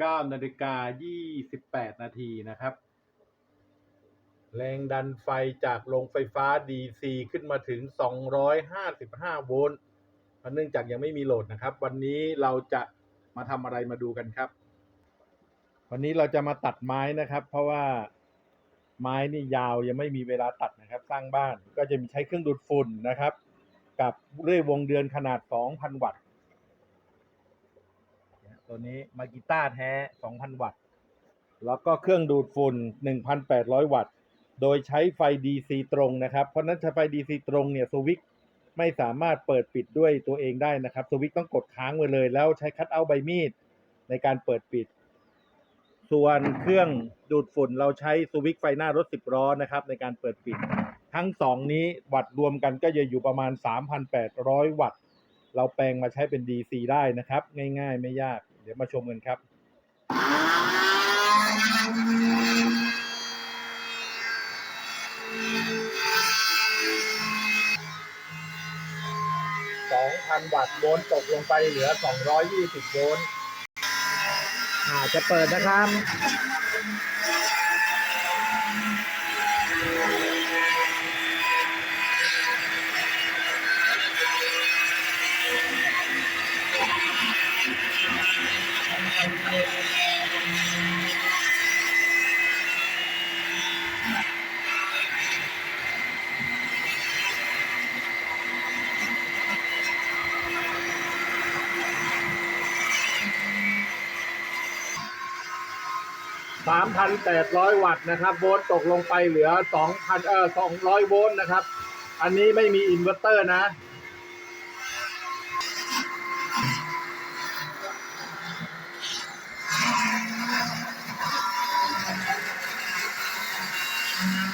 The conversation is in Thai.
9นาฬิกา 28 นาทีนะครับ แรงดันไฟจากโรงไฟฟ้า DC ขึ้นมาถึง 255 โวลต์เนื่องจากยังไม่มีโหลดนะครับ วันนี้เราจะมาทำอะไรมาดูกันครับ วันนี้เราจะมาตัดไม้นะครับ เพราะว่าไม้นี่ยาวยังไม่มีเวลาตัดนะครับ สร้างบ้านก็จะมีใช้เครื่องดูดฝุ่นนะครับ กับเลื่อยวงเดือนขนาด 2,000 วัตต์ ตัวนี้มากิต้าแท้ 2,000 วัตต์ แล้วก็เครื่องดูดฝุ่น 1,800 วัตต์ โดยใช้ไฟ DC ตรงนะครับ เพราะนั้นใช้ไฟ DC ตรงเนี่ยสวิตช์ไม่สามารถเปิดปิดด้วยตัวเองได้นะครับ สวิตช์ต้องกดค้างไว้เลย แล้วใช้คัตเอาท์ใบมีดในการเปิดปิด ส่วนเครื่องดูดฝุ่นเราใช้สวิตช์ไฟหน้ารถ 10ล้อนะครับ ในการเปิดปิด ทั้งสองนี้วัตต์รวมกันก็จะอยู่ประมาณ 3,800 วัตต์เราแปลงมาใช้เป็น DC ได้นะครับ ง่าย ๆ ไม่ยาก ดี๋ยวมาชมกันครับ2,000วัตต์โวลต์ตกลงไปเหลือ220โวลต์อ่าจะเปิดนะครับ 3,800วัตต์นะครับ โวลต์ตกลงไปเหลือ2,000เอ่อ200โวลต์นะครับ อันนี้ไม่มีอินเวอร์เตอร์นะ Yeah.